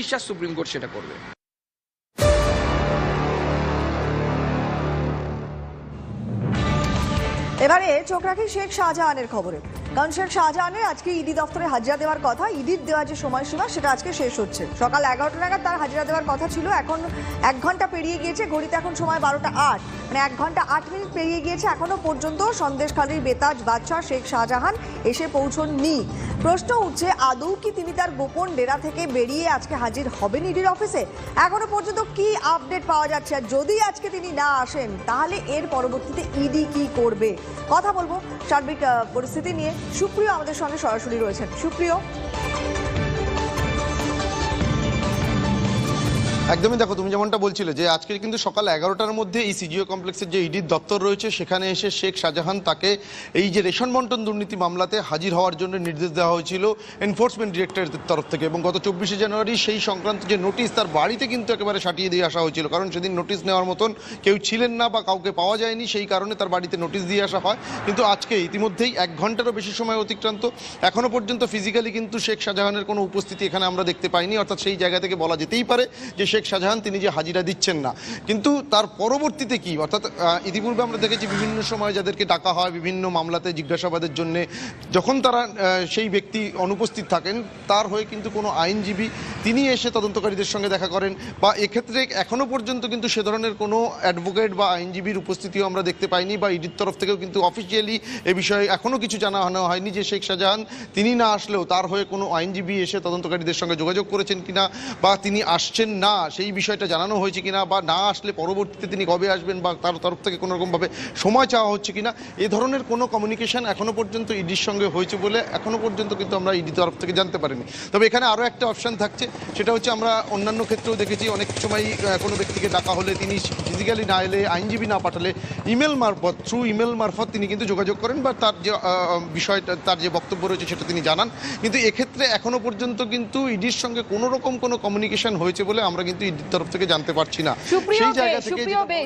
বিশ্বাস supreme court সেটা করবে। এবারে চোখ রাখি শেখ শাহজাহানের খবরে। কারণ শেখ শাহজাহানের আজকে ইডি দফতরে হাজিরা দেওয়ার কথা, ইডির দেওয়া যে সময়সীমা, সেটা আজকে শেষ হচ্ছে। সকাল এগারোটা নাগাদ তার হাজিরা দেওয়ার কথা ছিল, এখন এক ঘণ্টা পেরিয়ে গিয়েছে, ঘড়িতে এখন সময় বারোটা আট। মানে এক ঘণ্টা আট মিনিট পেরিয়ে গিয়েছে, এখনও পর্যন্ত সন্দেশখালীর বেতাজ বাদশাহ শেখ শাহজাহান এসে পৌঁছননি। প্রশ্ন উঠছে, আদৌ কি তিনি তার গোপন ডেরা থেকে বেরিয়ে আজকে হাজির হবেন ইডির অফিসে? এখনও পর্যন্ত কি আপডেট পাওয়া যাচ্ছে? আর যদি আজকে তিনি না আসেন, তাহলে এর পরবর্তীতে ইডি কি করবে? কথা বলব সার্বিক পরিস্থিতি নিয়ে। সুপ্রিয় আমাদের সঙ্গে সরাসরি রয়েছেন। সুপ্রিয়? একদমই দেখো, তুমি যেমনটা বলছিলে যে আজকে কিন্তু সকাল এগারোটার মধ্যে এই সিজিও কমপ্লেক্সের যে ইডির দপ্তর রয়েছে, সেখানে এসে শেখ শাহজাহান তাকে এই যে রেশন বন্টন দুর্নীতি মামলাতে হাজির হওয়ার জন্য নির্দেশ দেওয়া হয়েছিল এনফোর্সমেন্ট ডিরেক্টরের তরফ থেকে এবং গত চব্বিশে জানুয়ারি সেই সংক্রান্ত যে নোটিশ তার বাড়িতে কিন্তু একেবারে সাটিয়ে দিয়ে আসা হয়েছিল। কারণ সেদিন নোটিশ নেওয়ার মতন কেউ ছিলেন না বা কাউকে পাওয়া যায়নি, সেই কারণে তার বাড়িতে নোটিশ দিয়ে আসা হয়। কিন্তু আজকে ইতিমধ্যেই এক ঘন্টারও বেশি সময় অতিক্রান্ত। এখনও পর্যন্ত ফিজিক্যালি কিন্তু শেখ শাহজাহানের কোনো উপস্থিতি এখানে আমরা দেখতে পাইনি, অর্থাৎ সেই জায়গা থেকে বলা যেতেই পারে যে শাহজাহান, তিনি যে হাজিরা দিচ্ছেন না। কিন্তু তার পরবর্তীতে কি? অর্থাৎ ইতিপূর্বে আমরা দেখেছি বিভিন্ন সময় যাদেরকে ডাকা হয়, বিভিন্ন মামলাতে জিজ্ঞাসাবাদের জন্য যখন তারা সেই ব্যক্তি অনুপস্থিত থাকেন, তার হয়ে কিন্তু কোনো আইনজীবী তিনি এসে তদন্তকারীদের সঙ্গে দেখা করেন বা এক্ষেত্রে এখনও পর্যন্ত কিন্তু সে ধরনের কোনো অ্যাডভোকেট বা আইনজীবীর উপস্থিতিও আমরা দেখতে পাইনি বা ইডির তরফ থেকেও কিন্তু অফিসিয়ালি এ বিষয়ে এখনও কিছু জানানো হয়নি যে শেখ শাহজাহান তিনি না আসলেও তার হয়ে কোনো আইনজীবী এসে তদন্তকারীদের সঙ্গে যোগাযোগ করেছেন কিনা বা তিনি আসছেন না সেই বিষয়টা জানানো হয়েছে কিনা বা না আসলে পরবর্তীতে তিনি কবে আসবেন বা তার তরফ থেকে কোনোরকমভাবে সময় চাওয়া হচ্ছে কিনা, এ ধরনের কোনো কমিউনিকেশন এখনও পর্যন্ত ইডির সঙ্গে হয়েছে বলে এখনও পর্যন্ত কিন্তু আমরা ইডি তরফ থেকে জানতে পারিনি। তবে এখানে আরও একটা অপশন থাকছে, সেটা হচ্ছে আমরা অন্যান্য ক্ষেত্রেও দেখেছি, অনেক সময় কোনো ব্যক্তিকে ডাকা হলে তিনি ফিজিক্যালি না এলে, আইনজীবী না পাঠালে ইমেল মারফত থ্রু ইমেল মারফত তিনি কিন্তু যোগাযোগ করেন বা তার যে বিষয়টা, তার যে বক্তব্য রয়েছে সেটা তিনি জানান। কিন্তু এক্ষেত্রে এখনও পর্যন্ত কিন্তু ইডির সঙ্গে কোনো রকম কোনো কমিউনিকেশন হয়েছে বলে আমরা কিন্তু ইডির তরফ থেকে জানতে পারছি না। সুপ্রিয় সেই জায়গা থেকে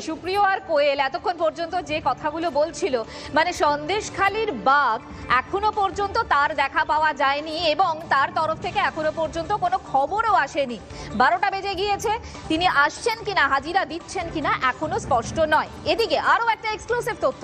সুপ্রিয় আর কোয়েল এতক্ষণ পর্যন্ত যে কথাগুলো বলছিল মানে সন্দেশখালির বাঘ এখনও পর্যন্ত তার দেখা পাওয়া যায়নি এবং তার তরফ থেকে এখনও পর্যন্ত কোনো খবরও আসেনি। বারোটা বেজে গিয়েছে তিনি আসছেন কিনা হাজিরা দিচ্ছেন কিনা এখনও স্পষ্ট নয়। এদিকে আরও একটা এক্সক্লুসিভ তথ্য।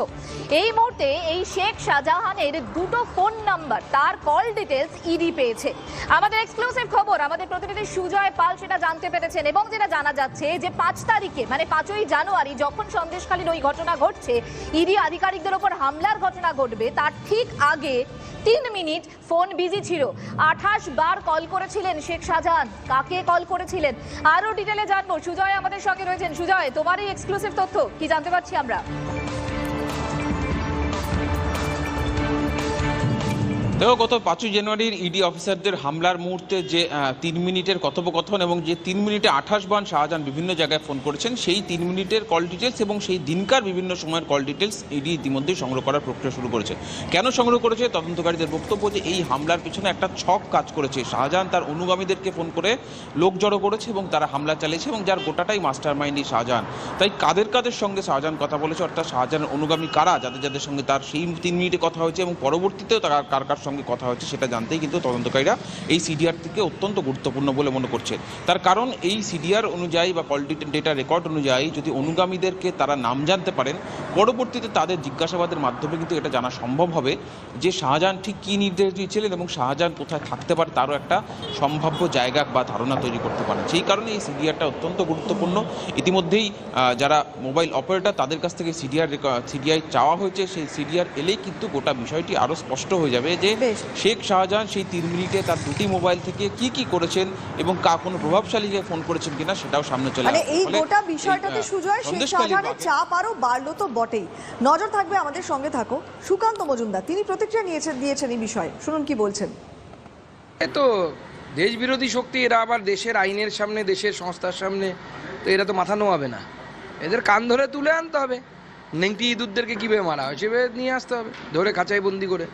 এই মুহূর্তে এই শেখ শাহজাহানের দুটো ফোন নাম্বার তার কল ডিটেলস ইডি পেয়েছে। আমাদের এক্সক্লুসিভ খবর, আমাদের প্রতিনিধি সুজয় পাল সেটা জানতে পেরেছেন এবং যেটা জানা যাচ্ছে যে পাঁচ তারিখে মানে পাঁচই জানুয়ারি, যখন সন্দেশখালীর ওই ঘটনা ঘটছে ইডি আধিকারিকদের ওপর হামলার ঘটনা ঘটবে, তার ঠিক আগে তিন মিনিট ফোন বিজি ছিল। আঠাশ বার কল করেছিলেন শেখ শাহজাহান। কাকে কল করেছিলেন? আরও ডিটেলে জানব। সুজয় আমাদের সঙ্গে রয়েছেন। সুজয়, তোমার এই এক্সক্লুসিভ তথ্য কি জানতে পারছি আমরা? দেখো, গত পাঁচই জানুয়ারির ইডি অফিসারদের হামলার মুহূর্তে যে তিন মিনিটের কথোপকথন এবং যে তিন মিনিটে আঠাশ বান শাহজাহান বিভিন্ন জায়গায় ফোন করেছেন, সেই তিন মিনিটের কল ডিটেলস এবং সেই দিনকার বিভিন্ন সময়ের কল ডিটেলস ইডি ইতিমধ্যেই সংগ্রহ করার প্রক্রিয়া শুরু করেছে। কেন সংগ্রহ করেছে? তদন্তকারীদের বক্তব্য যে, এই হামলার পিছনে একটা ছক কাজ করেছে। শাহজাহান তার অনুগামীদেরকে ফোন করে লোক জড়ো করেছে এবং তারা হামলা চালিয়েছে এবং যার গোটাটাই মাস্টার মাইন্ডই শাহজাহান। তাই কাদের কাদের সঙ্গে শাহজাহান কথা বলেছে? অর্থাৎ শাহজাহানের অনুগামী কারা? যাদের যাদের সঙ্গে তার সেই তিন মিনিটে কথা হয়েছে এবং পরবর্তীতেও তারা কার কার সঙ্গে কথা হয়েছে সেটা জানতেই কিন্তু তদন্তকারীরা এই সিডিআর থেকে অত্যন্ত গুরুত্বপূর্ণ বলে মনে করছে তার কারণ এই সিডিআর অনুযায়ী বা কল ডেটা রেকর্ড অনুযায়ী যদি অনুগামীদেরকে তারা নাম জানতে পারেন, পরবর্তীতে তাদের জিজ্ঞাসাবাদের মাধ্যমে কিন্তু এটা জানা সম্ভব হবে যে শাহজাহান ঠিক কী নির্দেশ দিয়েছিলেন এবং শাহজাহান কোথায় থাকতে পারে তারও একটা সম্ভাব্য জায়গা বা ধারণা তৈরি করতে পারেন। সেই কারণে এই সিডিআরটা অত্যন্ত গুরুত্বপূর্ণ। ইতিমধ্যেই যারা মোবাইল অপারেটর তাদের কাছ থেকে সিডিআর সিডিআই চাওয়া হয়েছে। সেই সিডিআর এলেই কিন্তু গোটা বিষয়টি আরও স্পষ্ট হয়ে যাবে যে। শেখ শাহজাহান সেই তিন মিনিটে তার দুটি মোবাইল থেকে কি কি করেছেন এবং কা কোনো প্রভাবশালীকে ফোন করেছেন কিনা সেটাও সামনে চলে মানে আসবে। এই গোটা বিষয়টাতে সুজয় শেখ শাহজাহানের চাপ আরও বাড়লো তো বটেই। নজর থাকবে আমাদের সঙ্গে থাকো। সুকান্ত মজুমদার তিনি প্রতিক্রিয়া নিয়েছেন দিয়েছেন এই বিষয়ে। শুনুন কি বলছেন। এ তো দেশ বিরোধী শক্তি এরা আবার দেশের আইনের সামনে দেশের সংস্থার সামনে তো এরা তো মাথা নোয়াবে না। এদের কান ধরে তুলে আনতে হবে। নেংটি ইঁদুরদেরকে কীভাবে মারা হয় সেভাবে নিয়ে আসতে হবে। ধরে খাঁচায় বন্দি করে।